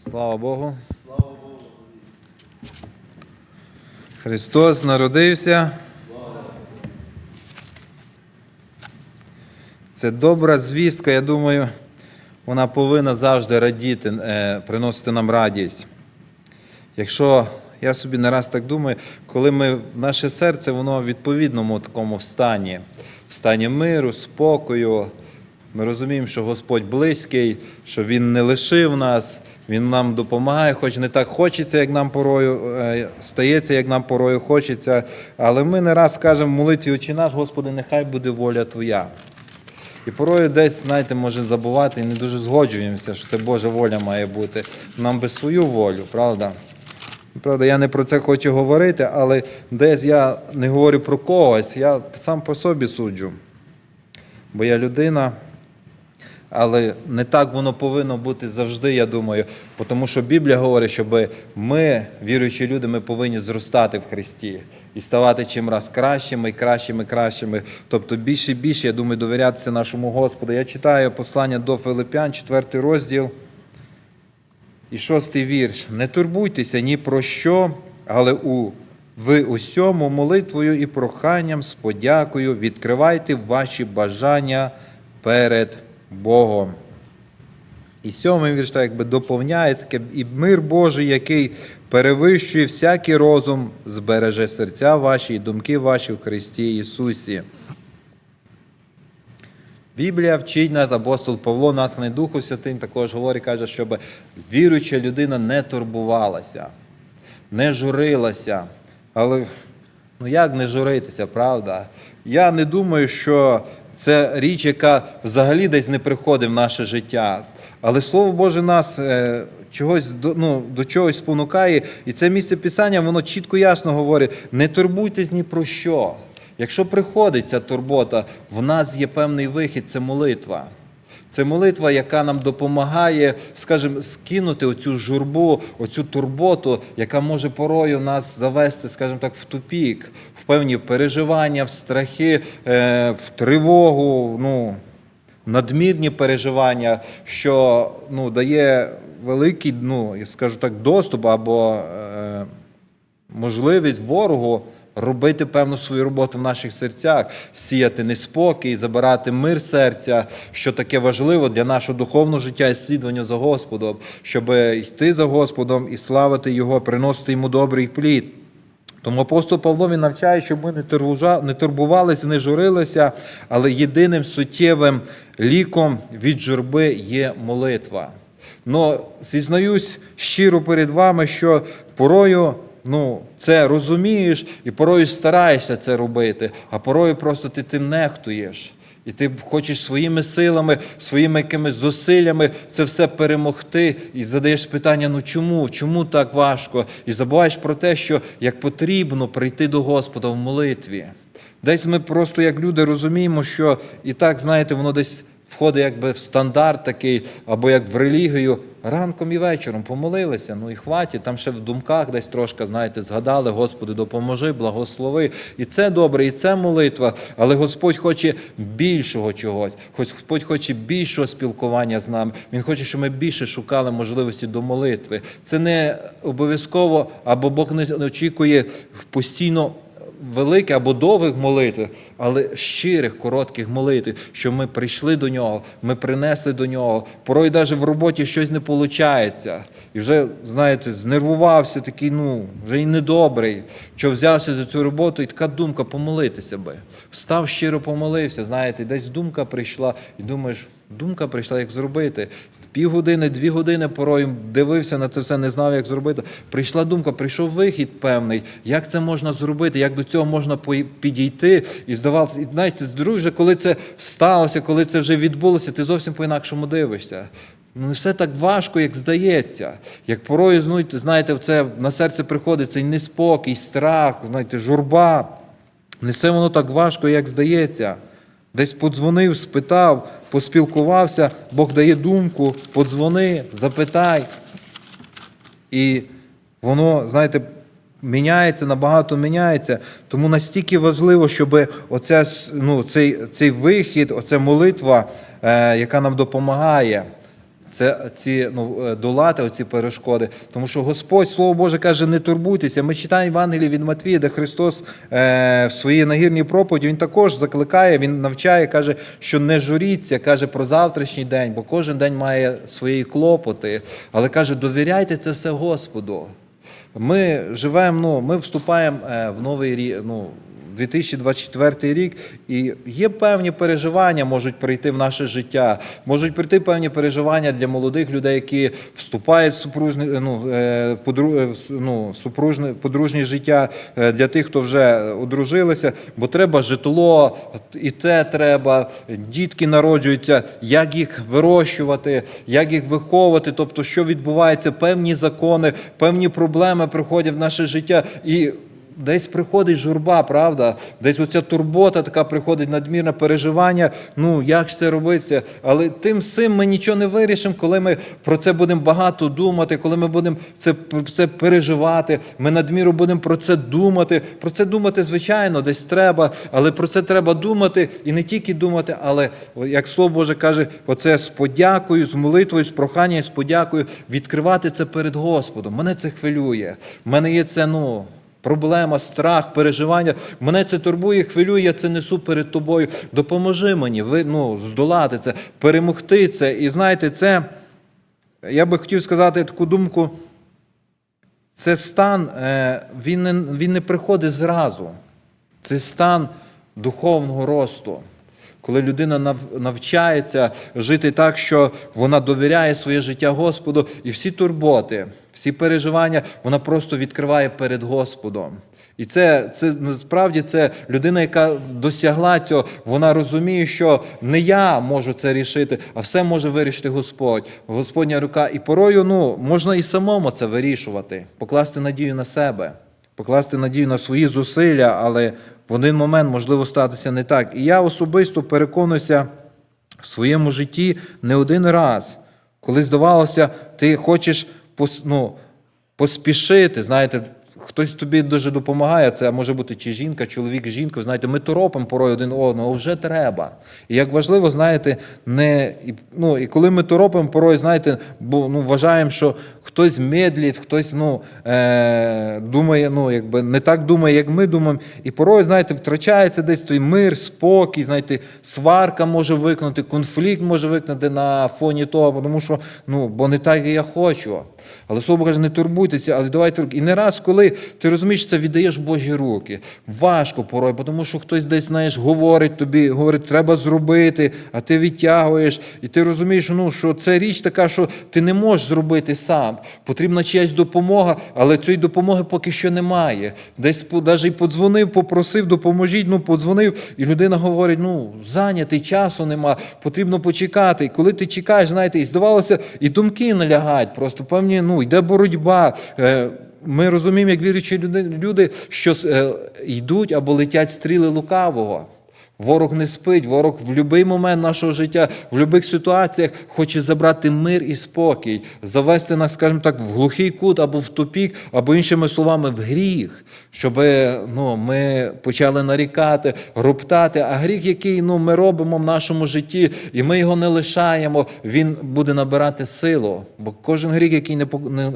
Слава Богу. Христос народився. Це добра звістка, я думаю, вона повинна завжди радіти, е, приносити нам радість. Якщо я собі не раз так думаю, коли ми наше серце, воно в відповідному такому стані, в стані миру, спокою. Ми розуміємо, що Господь близький, що Він не лишив нас, Він нам допомагає, хоч не так хочеться, як нам порою е, стається, як нам порою хочеться. Але ми не раз кажемо в молитві «Отче наш, Господи, нехай буде воля Твоя. І порою десь, знаєте, може забувати і не дуже згоджуємося, що це Божа воля має бути. Нам би свою волю, правда? Правда, я не про це хочу говорити, але десь я не говорю про когось, я сам по собі суджу. Бо я людина, але не так воно повинно бути завжди, я думаю. Тому що Біблія говорить, щоб ми, віруючі люди, ми повинні зростати в Христі і ставати чим раз кращими, кращими, кращими. Тобто більше і більше, я думаю, довірятися нашому Господу. Я читаю послання до Филиппян, 4 розділ. І шостий вірш. Не турбуйтеся ні про що, але у ви усьому молитвою і проханням з подякою відкривайте ваші бажання перед Богом. І сьомий вірш так якби доповняє таке, і мир Божий, який перевищує всякий розум, збереже серця ваші і думки ваші в Христі Ісусі. Біблія вчить нас, апостол Павло, натхнений Духу Святим, також говорить, каже, щоб віруюча людина не турбувалася, не журилася. Але ну як не журитися, правда? Я не думаю, що це річ, яка взагалі десь не приходить в наше життя. Але Слово Боже нас е, чогось ну, до чогось спонукає, і це місце Писання, воно чітко ясно говорить: не турбуйтесь ні про що. Якщо приходить ця турбота, в нас є певний вихід це молитва. Це молитва, яка нам допомагає, скажімо, скинути оцю журбу, оцю турботу, яка може порою нас завести, скажімо так, в тупік, певні переживання, в страхи, е, в тривогу, ну, надмірні переживання, що ну, дає великий, ну, я скажу так, доступ або е, можливість ворогу робити певну свою роботу в наших серцях, сіяти неспокій, забирати мир серця, що таке важливо для нашого духовного життя і слідування за Господом, щоб йти за Господом і славити Його, приносити йому добрий плід. Тому апостол Павло він навчає, щоб ми не турбувалися, не журилися, але єдиним суттєвим ліком від журби є молитва. Ну, зізнаюсь щиро перед вами, що порою ну, це розумієш і порою стараєшся це робити, а порою просто ти тим нехтуєш. І ти хочеш своїми силами, своїми якимись зусиллями це все перемогти, і задаєш питання: ну чому? Чому так важко? І забуваєш про те, що як потрібно прийти до Господа в молитві. Десь ми просто, як люди, розуміємо, що і так, знаєте, воно десь входить якби в стандарт такий, або як в релігію, ранком і вечором помолилися, ну і хватить, там ще в думках десь трошки, знаєте, згадали, Господи, допоможи, благослови. І це добре, і це молитва, але Господь хоче більшого чогось, Господь хоче більшого спілкування з нами. Він хоче, щоб ми більше шукали можливості до молитви. Це не обов'язково, або Бог не очікує постійно великих або довгих молитв, але щирих, коротких молитв, що ми прийшли до нього, ми принесли до нього. Порой навіть в роботі щось не виходить. І вже, знаєте, знервувався такий, ну, вже і недобрий, що взявся за цю роботу, і така думка помолитися би. Встав щиро помолився, знаєте, десь думка прийшла, і думаєш, думка прийшла, як зробити. Півгодини, дві години порою дивився на це все, не знав, як зробити. Прийшла думка, прийшов вихід певний, як це можна зробити, як до цього можна підійти. І здавалося, і знаєте, друже, коли це сталося, коли це вже відбулося, ти зовсім по-інакшому дивишся. Ну, не все так важко, як здається. Як порою, знаєте, це на серце приходить цей неспокій, страх, знаєте, журба. Не все воно так важко, як здається. Десь подзвонив, спитав, поспілкувався, Бог дає думку, подзвони, запитай. І воно, знаєте, міняється, набагато міняється. Тому настільки важливо, щоб оця, ну, цей, цей вихід, оця молитва, е, яка нам допомагає, це ці ну, е, долати оці перешкоди. Тому що Господь, Слово Боже, каже, не турбуйтеся. Ми читаємо Євангелії від Матвія, де Христос е, в своїй нагірній проповіді Він також закликає, Він навчає, каже, що не журіться, каже про завтрашній день, бо кожен день має свої клопоти. Але каже, довіряйте це все Господу. Ми живемо, ну, ми вступаємо е, в новий рік. Ну, 2024 рік, і є певні переживання, можуть прийти в наше життя. Можуть прийти певні переживання для молодих людей, які вступають в супружне, ну, е, подру, е, ну, супружне, подружнє життя е, для тих, хто вже одружилися, бо треба житло, і те треба, дітки народжуються, як їх вирощувати, як їх виховувати, тобто, що відбувається, певні закони, певні проблеми приходять в наше життя. І Десь приходить журба, правда? Десь оця турбота така приходить, надмірне переживання. Ну, як ж це робиться? Але тим всім ми нічого не вирішимо, коли ми про це будемо багато думати, коли ми будемо це, це переживати. Ми надміру будемо про це думати. Про це думати, звичайно, десь треба, але про це треба думати і не тільки думати, але як Слово Боже каже, оце з подякою, з молитвою, з проханням, з подякою відкривати це перед Господом. Мене це хвилює. В мене є це, ну. Проблема, страх, переживання. Мене це турбує, хвилює, я це несу перед тобою. Допоможи мені ви, ну, здолати це, перемогти це. І знаєте, це, я би хотів сказати таку думку. Це стан, е, він не, він не приходить зразу. Це стан духовного росту. Коли людина навчається жити так, що вона довіряє своє життя Господу, і всі турботи, всі переживання вона просто відкриває перед Господом. І це, це насправді це людина, яка досягла цього, вона розуміє, що не я можу це рішити, а все може вирішити Господь, Господня рука. І порою ну, можна і самому це вирішувати, покласти надію на себе, покласти надію на свої зусилля, але в один момент можливо статися не так. І я особисто переконуюся в своєму житті не один раз, коли здавалося, ти хочеш ну, поспішити, знаєте. Хтось тобі дуже допомагає, це може бути чи жінка, чоловік, жінка. Знаєте, ми торопимо порой один одного, а вже треба. І як важливо, знаєте, не ну, і коли ми торопимо порой, знаєте, бо ну, вважаємо, що хтось медлить, хтось ну, е, думає, ну, якби не так думає, як ми думаємо. І порой, знаєте, втрачається десь той мир, спокій, знаєте, сварка може викнути, конфлікт може викнути на фоні того, тому що ну, бо не так, як я хочу. Але слово каже, не турбуйтеся, але давайте руки. І не раз, коли ти розумієш, це віддаєш Божі руки. Важко порой, тому що хтось десь, знаєш, говорить тобі, говорить, треба зробити, а ти відтягуєш. І ти розумієш, ну, що це річ така, що ти не можеш зробити сам. Потрібна чиясь допомога, але цієї допомоги поки що немає. Десь навіть подзвонив, попросив, допоможіть, ну подзвонив, і людина говорить: ну, зайнятий, часу нема, потрібно почекати. І коли ти чекаєш, знаєте, і здавалося, і думки налягають, просто певні, ну, йде боротьба. Е, Ми розуміємо, як віруючі люди, люди що е, йдуть або летять стріли лукавого. Ворог не спить, ворог в будь-який момент нашого життя, в будь-яких ситуаціях хоче забрати мир і спокій, завести нас, скажімо так, в глухий кут або в тупік, або іншими словами, в гріх, щоб ну, ми почали нарікати, роптати. А гріх, який ну, ми робимо в нашому житті, і ми його не лишаємо, він буде набирати силу. Бо кожен гріх, який не,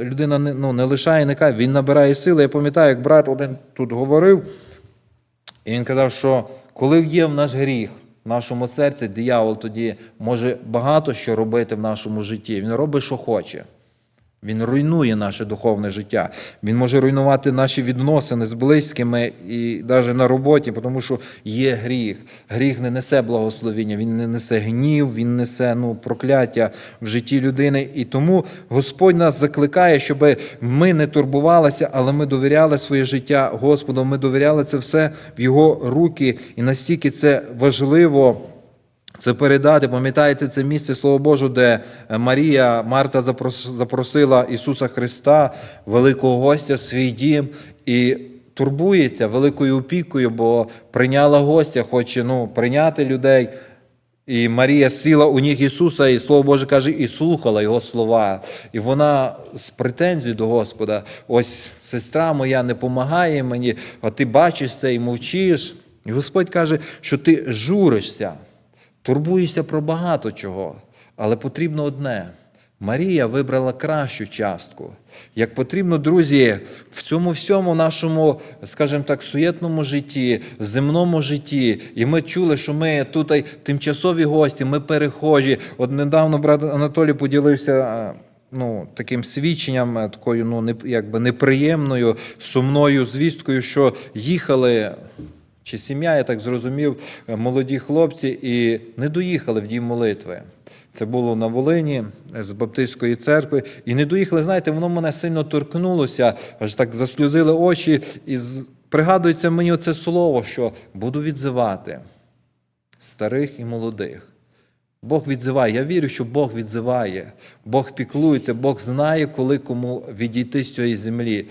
людина не, ну, не лишає, не каже, він набирає сили. Я пам'ятаю, як брат один тут говорив. І він казав, що коли є в нас гріх в нашому серці, диявол тоді може багато що робити в нашому житті. Він робить, що хоче. Він руйнує наше духовне життя. Він може руйнувати наші відносини з близькими і навіть на роботі, тому що є гріх. Гріх не несе благословіння, він не несе гнів, він несе ну, прокляття в житті людини. І тому Господь нас закликає, щоб ми не турбувалися, але ми довіряли своє життя Господу. Ми довіряли це все в Його руки. І настільки це важливо. Це передати, пам'ятаєте це місце Слово Боже, де Марія, Марта запросила Ісуса Христа, великого гостя, в свій дім і турбується великою опікою, бо прийняла гостя, хоче ну, прийняти людей. І Марія сіла у ніг Ісуса, і Слово Боже каже, і слухала Його слова. І вона з претензією до Господа: ось сестра моя не помагає мені, а ти бачиш це і мовчиш. І Господь каже, що ти журишся, турбуєшся про багато чого, але потрібно одне Марія вибрала кращу частку. Як потрібно, друзі, в цьому всьому нашому, скажімо так, суєтному житті, земному житті, і ми чули, що ми тут тимчасові гості, ми перехожі. От недавно брат Анатолій поділився. е, Ну, таким свідченням, е, такою ну, якби неприємною, сумною звісткою, що їхали чи сім'я, я так зрозумів, е, молоді хлопці і не доїхали в дім молитви. Це було на Волині е, з Баптистської церкви. І не доїхали, знаєте, воно мене сильно торкнулося, аж так засльозили очі. І пригадується мені оце слово, що буду відзивати старих і молодих. Бог відзиває. Я вірю, що Бог відзиває, Бог піклується, Бог знає, коли кому відійти з цієї землі,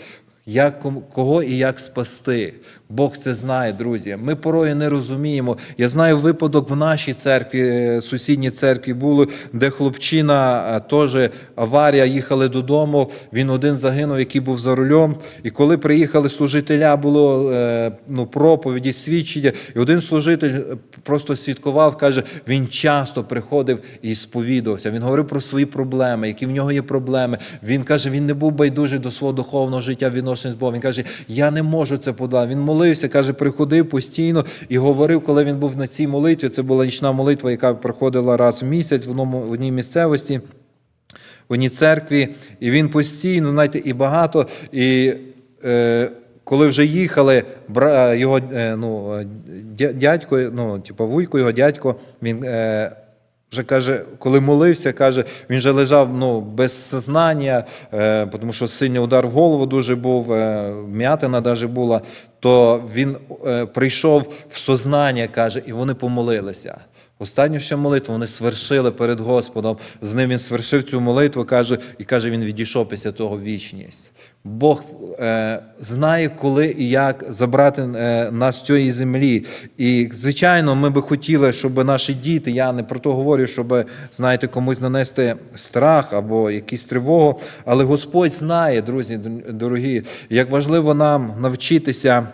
як, кого і як спасти. Бог це знає, друзі. Ми порою не розуміємо. Я знаю випадок в нашій церкві, е, сусідній церкві було, де хлопчина е, теж аварія, їхали додому. Він один загинув, який був за рулем. І коли приїхали служителя, було е, ну, проповіді, свідчення, і один служитель просто свідкував, каже, він часто приходив і сповідувався. Він говорив про свої проблеми, які в нього є проблеми. Він каже, він не був байдужий до свого духовного життя відношень з Богом. Він каже, я не можу це подати. Він молився, каже, приходив постійно і говорив, коли він був на цій молитві. Це була нічна молитва, яка проходила раз в місяць в одній місцевості в одній церкві, і він постійно, знаєте, і багато. І е, коли вже їхали, його е, ну, дядько, ну, типу, вуйко, його дядько, він е, вже каже, коли молився, каже, він вже лежав ну, без сознання, е, тому що сильний удар в голову дуже був, е, м'ятина навіть була, то він е, прийшов в сознання, каже, і вони помолилися. Останню ще молитву вони свершили перед Господом. З ним він свершив цю молитву, каже, і каже, він відійшов після того вічність. Бог е, знає, коли і як забрати е, нас з цієї землі. І, звичайно, ми би хотіли, щоб наші діти, я не про то говорю, щоб, знаєте, комусь нанести страх або якусь тривогу, але Господь знає, друзі, дорогі, як важливо нам навчитися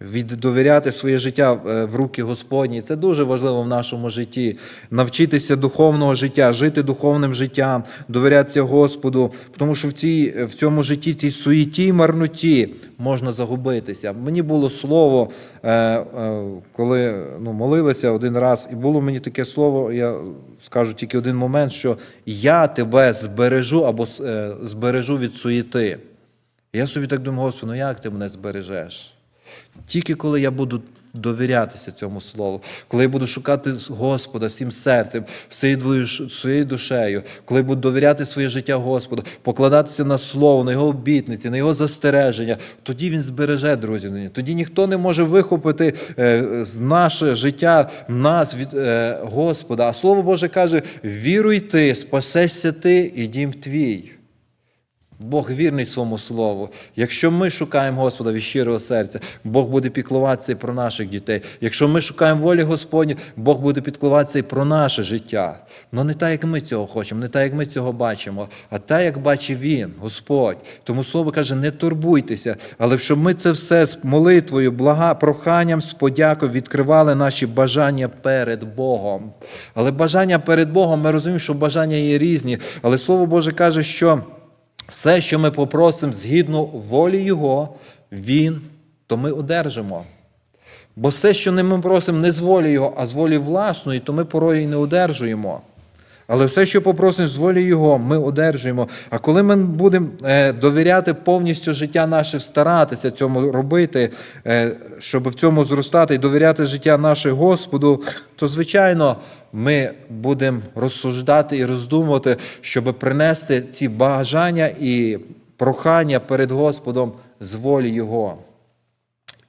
віддовіряти своє життя е, в руки Господні. Це дуже важливо в нашому житті. Навчитися духовного життя, жити духовним життям, довірятися Господу. Тому що в, цій, в цьому житті, в цій суєті марноті можна загубитися. Мені було слово, е, е, коли ну, молилися один раз, і було мені таке слово, я скажу тільки один момент, що я тебе збережу або збережу від суєти. Я собі так думаю, Господи, ну як ти мене збережеш? Тільки коли я буду довірятися цьому слову, коли я буду шукати Господа всім серцем, всією душею, коли я буду довіряти своє життя Господу, покладатися на слово, на його обітниці, на його застереження, тоді він збереже, друзі. Тоді ніхто не може вихопити е, з наше життя нас від е, Господа. А слово Боже каже: віруй ти, спасешся ти і дім твій. Бог вірний своєму слову. Якщо ми шукаємо Господа від щирого серця, Бог буде піклуватися і про наших дітей. Якщо ми шукаємо волі Господні, Бог буде піклуватися і про наше життя. Ну не так, як ми цього хочемо, не так, як ми цього бачимо, а так, як бачив Він, Господь. Тому слово каже, не турбуйтеся, але щоб ми це все з молитвою, блага, проханням, з подякою відкривали наші бажання перед Богом. Але бажання перед Богом, ми розуміємо, що бажання є різні. Але Слово Боже каже, що. Все, що ми попросимо згідно волі Його, Він, то ми одержимо. Бо все, що ми просимо не з волі Його, а з волі власної, то ми порою і не одержуємо. Але все, що попросимо з волі Його, ми одержуємо. А коли ми будемо е, довіряти повністю життя наше, старатися цьому робити, е, щоб в цьому зростати і довіряти життя наше Господу, то, звичайно, ми будемо розсуждати і роздумувати, щоб принести ці бажання і прохання перед Господом з волі Його.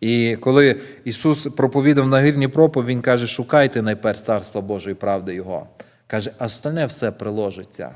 І коли Ісус проповідав на гірні проповідь, Він каже, шукайте найперше царства Божої правди Його. Каже, а остальне все приложиться.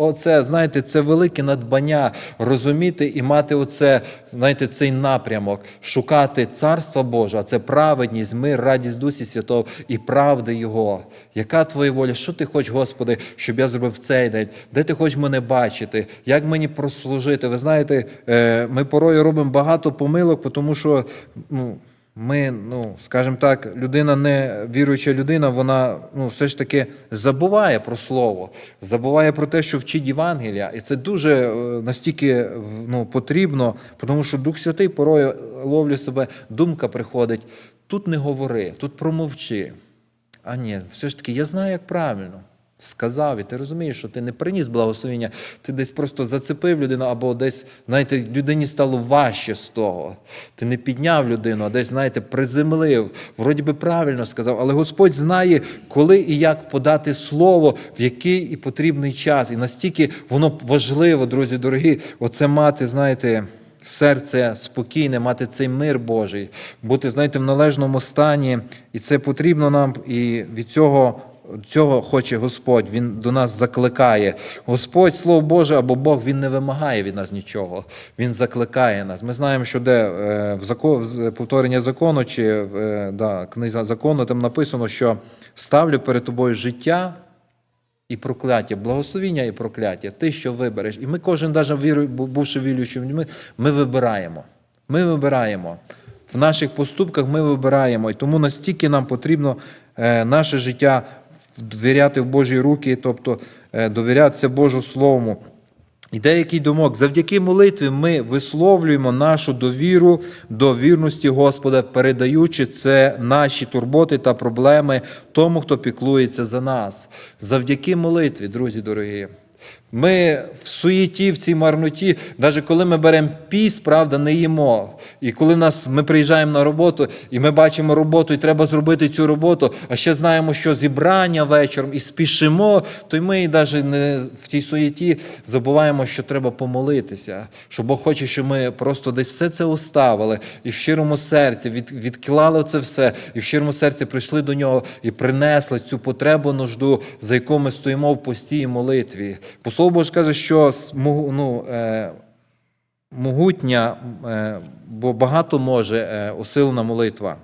Оце, знаєте, це велике надбання розуміти і мати оце, знаєте, цей напрямок, шукати царства Божого, це праведність, мир, радість Дусі Святого і правди Його. Яка твоя воля? Що ти хочеш, Господи, щоб я зробив цей день? Де ти хочеш мене бачити? Як мені прослужити? Ви знаєте, е, ми порою робимо багато помилок, тому що ну, ми, ну, скажімо так, людина не віруюча людина, вона ну, все ж таки забуває про слово, забуває про те, що вчить Євангелія. І це дуже е, настільки ну, потрібно, тому що Дух Святий порою ловлю себе, думка приходить. Тут не говори, тут промовчи. А ні, все ж таки, я знаю, як правильно. Сказав, і ти розумієш, що ти не приніс благословення, ти десь просто зацепив людину, або десь, знаєте, людині стало важче з того. Ти не підняв людину, а десь, знаєте, приземлив. Вроді би правильно сказав, але Господь знає, коли і як подати слово, в який і потрібний час. І настільки воно важливо, друзі дорогі, оце мати, знаєте. Серце спокійне, мати цей мир Божий, бути, знаєте, в належному стані, і це потрібно нам, і від цього Цього хоче Господь, Він до нас закликає. Господь, Слово Боже або Бог, Він не вимагає від нас нічого. Він закликає нас. Ми знаємо, що де е, в закон, повторення закону чи е, да, книза закону там написано, що ставлю перед тобою життя і прокляття, благословіння і прокляття. Ти що вибереш. І ми кожен, навіть бувши віруючими людьми, ми вибираємо. Ми вибираємо. В наших поступках ми вибираємо. І тому настільки нам потрібно е, наше життя довіряти в Божі руки, тобто е, довірятися Божу Слову. І деякий думок, завдяки молитві ми висловлюємо нашу довіру до вірності Господа, передаючи це наші турботи та проблеми тому, хто піклується за нас. Завдяки молитві, друзі дорогі. Ми в суєті, в цій марноті, навіть коли ми беремо піс, правда, не їмо. І коли нас, ми приїжджаємо на роботу, і ми бачимо роботу, і треба зробити цю роботу, а ще знаємо, що зібрання вечором і спішимо, то й ми навіть не в цій суєті забуваємо, що треба помолитися. Що Бог хоче, щоб ми просто десь все це оставили і в щирому серці від, відклали це все, і в щирому серці прийшли до нього і принесли цю потребу, нужду, за яку ми стоїмо в постій молитві. Слово Боже каже, що ну, е, могутня, е, бо багато може е, усилена молитва.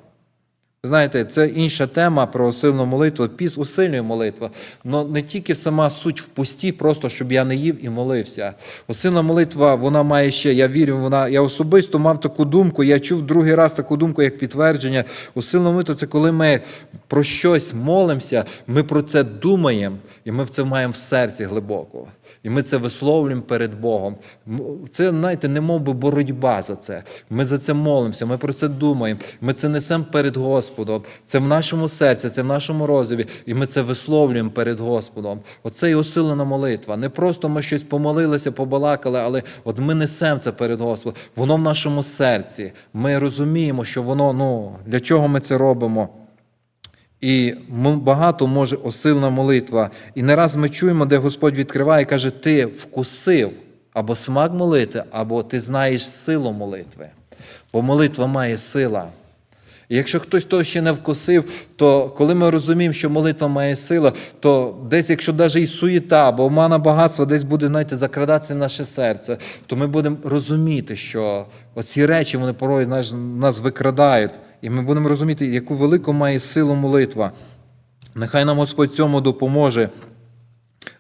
Знаєте, це інша тема про усилену молитву. Піс усилює молитва. Але не тільки сама суть в пусті, просто щоб я не їв і молився. Усилена молитва, вона має ще, я вірю, вона, я особисто мав таку думку, я чув другий раз таку думку, як підтвердження. Усилена молитва це коли ми про щось молимося, ми про це думаємо, і ми в це маємо в серці глибоко. І ми це висловлюємо перед Богом. Це, знаєте, не мов би боротьба за це. Ми за це молимося, ми про це думаємо, ми це несемо перед Господом. Це в нашому серці, це в нашому розумі, і ми це висловлюємо перед Господом. Оце і усилена молитва. Не просто ми щось помолилися, побалакали, але от ми несемо це перед Господом. Воно в нашому серці. Ми розуміємо, що воно, ну, для чого ми це робимо. І багато може осилна молитва. І не раз ми чуємо, де Господь відкриває і каже, ти вкусив або смак молитви, або ти знаєш силу молитви. Бо молитва має сила. Якщо хтось того ще не вкусив, то коли ми розуміємо, що молитва має силу, то десь, якщо навіть і суєта, або омана багатства десь буде, знаєте, закрадатися наше серце, то ми будемо розуміти, що оці речі вони порой знаєш, нас викрадають. І ми будемо розуміти, яку велику має силу молитва. Нехай нам Господь цьому допоможе.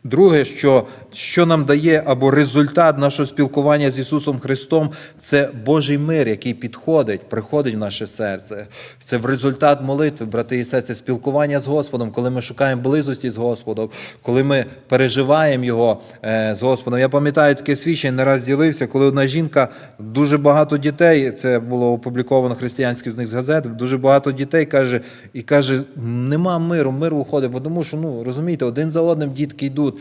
Друге, що що нам дає або результат нашого спілкування з Ісусом Христом, це Божий мир, який підходить, приходить в наше серце. Це в результат молитви, брати і сестри, спілкування з Господом, коли ми шукаємо близості з Господом, коли ми переживаємо Його е, з Господом. Я пам'ятаю таке свідчення, не раз ділився, коли одна жінка, дуже багато дітей, це було опубліковано християнських з них з газет, дуже багато дітей каже, і каже, нема миру, мир уходить, бо тому що, ну, розумієте, один за одним дітки йдуть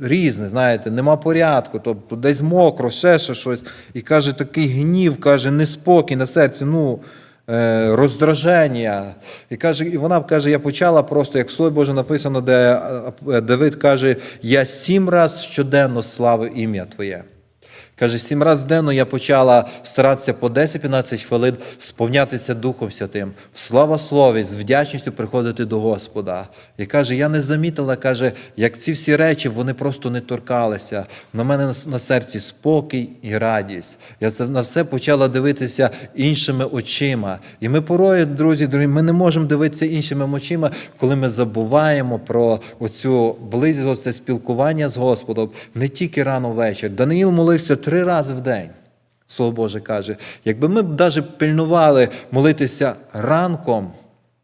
різне, знаєте, нема порядку, тобто десь мокро, ще ще щось. І каже, такий гнів, каже, неспокій на серці, ну, е, роздраження. І каже, і вона каже, я почала просто, як в Слові Боже написано, де е, Давид каже, я сім раз щоденно славив ім'я Твоє. Каже, сім разів денно я почала старатися по 10-15 хвилин сповнятися Духом Святим, в слава Слові, з вдячністю приходити до Господа. І каже, я не замітила, каже, як ці всі речі вони просто не торкалися. На мене на серці спокій і радість. Я на все почала дивитися іншими очима. І ми порою, друзі, дорогі, ми не можемо дивитися іншими очима, коли ми забуваємо про оцю близькість, це спілкування з Господом не тільки рано ввечері. Даниїл молився три рази в день. Слово Боже каже, якби ми навіть пильнували молитися ранком,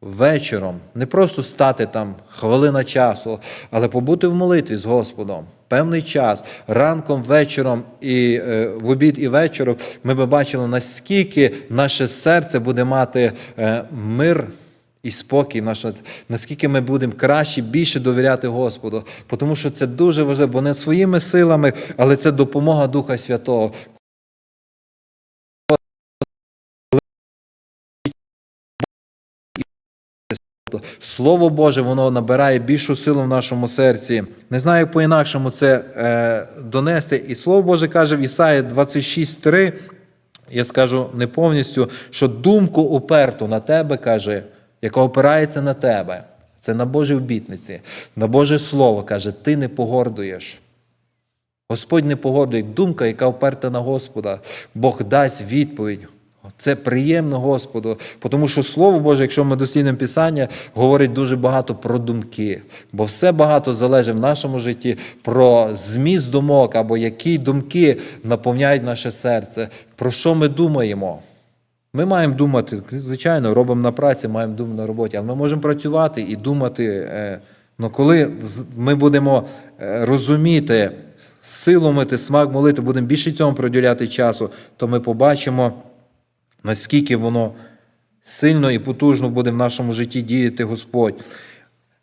вечором, не просто стати там хвилина часу, але побути в молитві з Господом. Певний час ранком, вечором і е, в обід і вечором ми б бачили, наскільки наше серце буде мати е, мир і спокій, в наскільки ми будемо краще, більше довіряти Господу. Тому що це дуже важливо, бо не своїми силами, але це допомога Духа Святого. Слово Боже, воно набирає більшу силу в нашому серці. Не знаю, як по-інакшому це е, донести. І Слово Боже каже в Ісаї 26.3, я скажу не повністю, що думку уперту на тебе, каже, яка опирається на тебе, це на Божі обітниці, на Боже Слово, каже, ти не погордуєш. Господь не погодує думка, яка вперта на Господа. Бог дасть відповідь. Це приємно Господу, тому що Слово Боже, якщо ми досліднемо Писання, говорить дуже багато про думки, бо все багато залежить в нашому житті про зміст думок або які думки наповняють наше серце. Про що ми думаємо? Ми маємо думати, звичайно, робимо на праці, маємо думати на роботі, але ми можемо працювати і думати. е, Ну, коли ми будемо е, розуміти силу мити, смак молити, будемо більше цьому приділяти часу, то ми побачимо, наскільки воно сильно і потужно буде в нашому житті діяти Господь.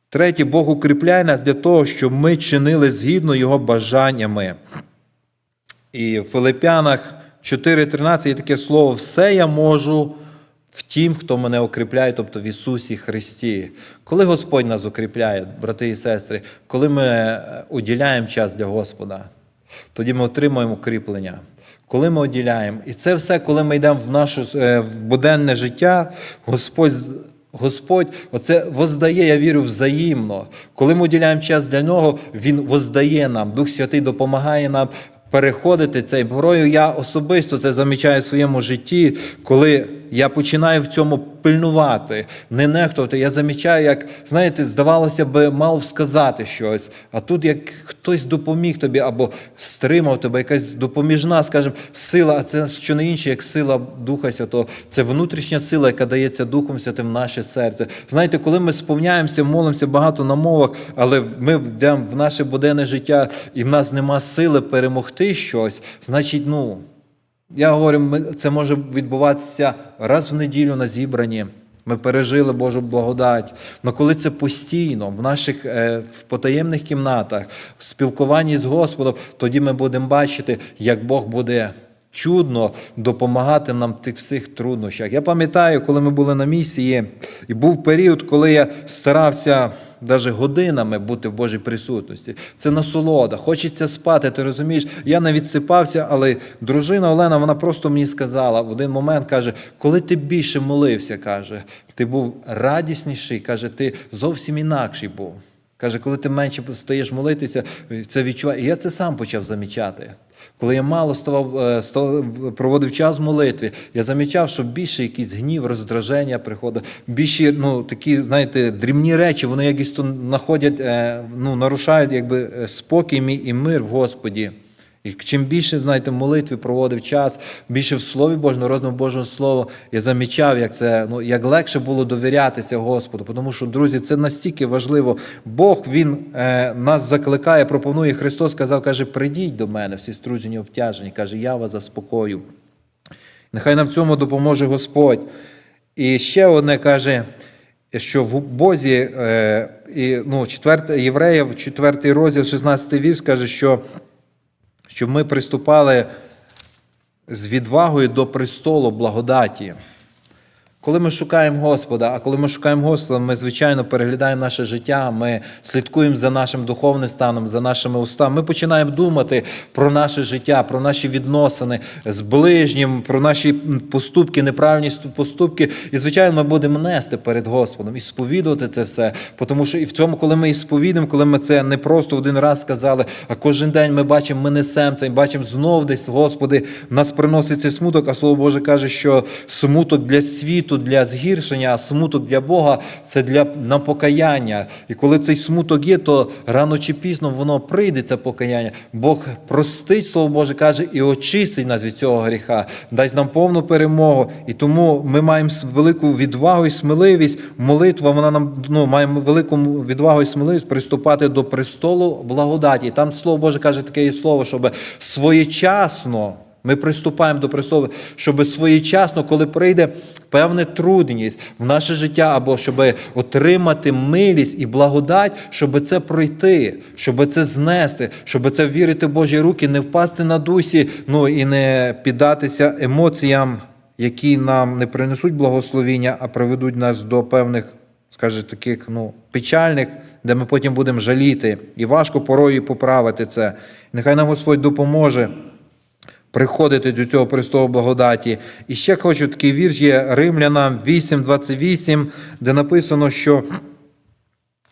Третє, Бог укріпляє нас для того, щоб ми чинили згідно Його бажаннями. І в Филип'янах 4.13 є таке слово: все я можу в тім, хто мене укріпляє, тобто в Ісусі Христі. Коли Господь нас укріпляє, брати і сестри, коли ми е, уділяємо час для Господа, тоді ми отримуємо укріплення. Коли ми уділяємо, і це все, коли ми йдемо в наше е, в буденне життя, Господь Господь оце воздає, я вірю, взаємно. Коли ми уділяємо час для нього, Він воздає нам. Дух Святий допомагає нам переходити цей. Порою я особисто це замічаю в своєму житті, коли я починаю в цьому пильнувати, не нехтувати. Я замічаю, як, знаєте, здавалося би, мав сказати щось, а тут як хтось допоміг тобі або стримав тебе, якась допоміжна, скажімо, сила, а це що не інше, як сила Духа Святого. Це внутрішня сила, яка дається Духом Святим в наше серце. Знаєте, коли ми сповняємося, молимося багато на мовах, але ми йдемо в наше буденне життя, і в нас нема сили перемогти щось, значить, ну. Я говорю, це може відбуватися раз в неділю на зібранні. Ми пережили Божу благодать. Але коли це постійно, в наших е, в потаємних кімнатах, в спілкуванні з Господом, тоді ми будемо бачити, як Бог буде чудно допомагати нам в тих всіх труднощах. Я пам'ятаю, коли ми були на місії, і був період, коли я старався навіть годинами бути в Божій присутності. Це насолода, хочеться спати. Ти розумієш? Я не відсипався, але дружина Олена, вона просто мені сказала в один момент, каже, коли ти більше молився, каже, ти був радісніший, каже, ти зовсім інакший був. Каже, коли ти менше стаєш молитися, це відчуває. І я це сам почав замічати. Коли я мало ставав, е, став, проводив час в молитві, я замічав, що більше якийсь гнів, роздраження приходить, більше ну, такі, знаєте, дрібні речі, вони якісь то знаходять, е, ну, нарушають якби, е, спокій мій і мир в Господі. І чим більше, знаєте, в молитві проводив час, більше в Слові Божому, роздуму Божого Слова, я замічав, як це ну як легше було довірятися Господу. Тому що, друзі, це настільки важливо. Бог Він е, нас закликає, пропонує. Христос сказав, каже: прийдіть до мене, всі струджені обтяжені. каже, я вас заспокою. Нехай нам в цьому допоможе Господь. І ще одне каже, що в Бозі, е, і, ну, 4, Євреїв, 4 розділ, 16 вірш, каже, що щоб ми приступали з відвагою до престолу благодаті. Коли ми шукаємо Господа, а коли ми шукаємо Господа, ми, звичайно, переглядаємо наше життя, ми слідкуємо за нашим духовним станом, за нашими устами. Ми починаємо думати про наше життя, про наші відносини з ближнім, про наші поступки, неправильні поступки. І, звичайно, ми будемо нести перед Господом і сповідувати це все. Тому що і в цьому, коли ми і сповідуємо, коли ми це не просто один раз сказали, а кожен день ми бачимо, ми несемо це, і бачимо знов десь, Господи, нас приносить цей смуток, а Слово Боже каже, що смуток для світу тут для згіршення, а смуток для Бога це для на покаяння. І коли цей смуток є, то рано чи пізно воно прийде, це покаяння. Бог простить, Слово Боже каже, і очистить нас від цього гріха, дасть нам повну перемогу. І тому ми маємо велику відвагу і сміливість. Молитва, вона нам ну, маємо велику відвагу і сміливість приступати до престолу благодаті. І там Слово Боже каже таке слово, щоб своєчасно. Ми приступаємо до престолу, щоб своєчасно, коли прийде певна трудність в наше життя, або щоб отримати милість і благодать, щоб це пройти, щоб це знести, щоб це вірити в Божі руки, не впасти на дусі, ну і не піддатися емоціям, які нам не принесуть благословіння, а приведуть нас до певних, скажімо, таких ну, печальних, де ми потім будемо жаліти. І важко порою поправити це. Нехай нам Господь допоможе приходити до цього престолу благодаті. І ще хочу такий вірш є Римлянам 8.28, де написано, що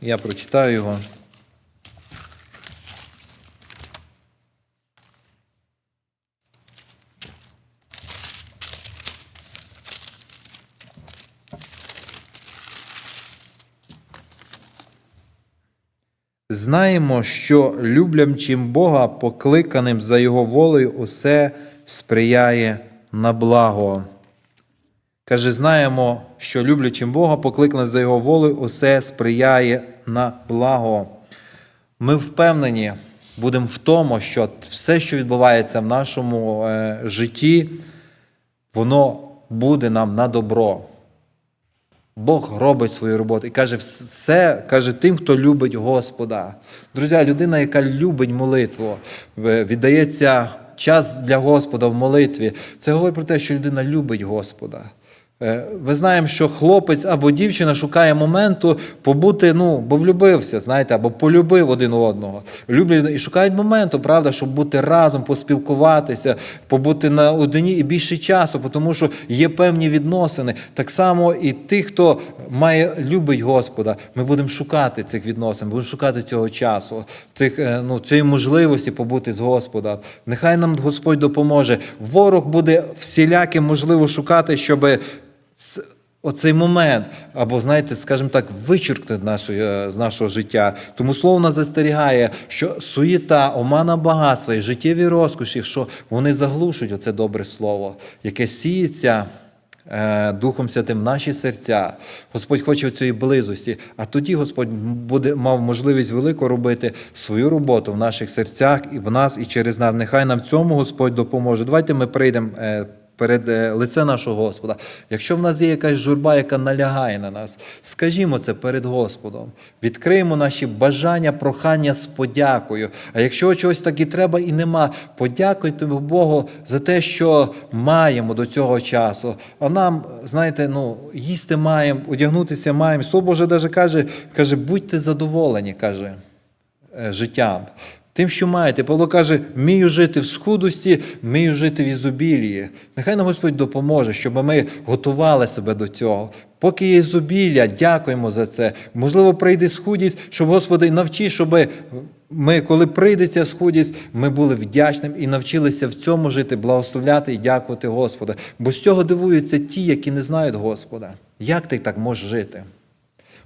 я прочитаю його. Знаємо, що люблячим Бога, покликаним за Його волею, усе сприяє на благо. Каже, знаємо, що люблячим Бога, покликаним за Його волею, усе сприяє на благо. Ми впевнені будемо в тому, що все, що відбувається в нашому е, житті, воно буде нам на добро. Бог робить свою роботу і каже, все каже тим, хто любить Господа. Друзі, людина, яка любить молитву, віддається час для Господа в молитві. Це говорить про те, що людина любить Господа. Е, Ми знаємо, що хлопець або дівчина шукає моменту побути, ну, бо влюбився, знаєте, або полюбив один одного. Люблять і шукають моменту, правда, щоб бути разом, поспілкуватися, побути на одні і більше часу, тому що є певні відносини. Так само і тих, хто має любить Господа, ми будемо шукати цих відносин, будемо шукати цього часу, цих, е, ну, цієї можливості побути з Господом. Нехай нам Господь допоможе. Ворог буде всіляке можливо шукати, щоби оцей момент, або, знаєте, скажімо так, нашої, е, з нашого життя. Тому слово нас застерігає, що суєта, омана багатства і життєві розкоші, що вони заглушують оце добре слово, яке сіється. е, Духом Святим в наші серця. Господь хоче цієї близості, а тоді Господь буде мав можливість велико робити свою роботу в наших серцях і в нас, і через нас. Нехай нам цьому Господь допоможе. Давайте ми прийдемо е, перед е, лице нашого Господа. Якщо в нас є якась журба, яка налягає на нас, скажімо це перед Господом. Відкриємо наші бажання, прохання з подякою. А якщо чогось так і треба і нема, подякуйте Богу за те, що маємо до цього часу. А нам, знаєте, ну, їсти маємо, одягнутися маємо. Слово Боже навіть каже, каже, будьте задоволені, каже е, життям. Тим, що маєте. Павло каже, вмію жити в схудості, вмію жити в ізобілії. Нехай нам Господь допоможе, щоб ми готували себе до цього. Поки є ізобілля, дякуємо за це. Можливо, прийде схудість, щоб Господи навчи, щоб ми, коли прийде ця схудість, ми були вдячними і навчилися в цьому жити, благословляти і дякувати Господа. Бо з цього дивуються ті, які не знають Господа. Як ти так можеш жити?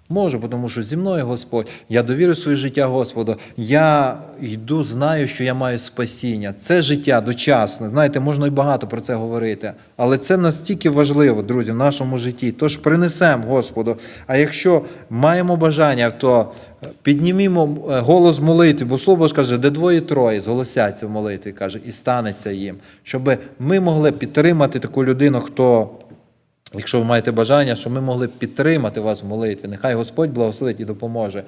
Можу, тому що зі мною Господь, я довірю своє життя Господу. Я йду, знаю, що я маю спасіння. Це життя дочасне. Знаєте, можна і багато про це говорити. Але це настільки важливо, друзі, в нашому житті. Тож принесемо Господу. А якщо маємо бажання, то піднімімо е, голос молитви, бо слово ж каже, де двоє-троє зголосяться в молитві, каже, і станеться їм. Щоб ми могли підтримати таку людину, хто. Якщо ви маєте бажання, щоб ми могли підтримати вас в молитві, нехай Господь благословить і допоможе.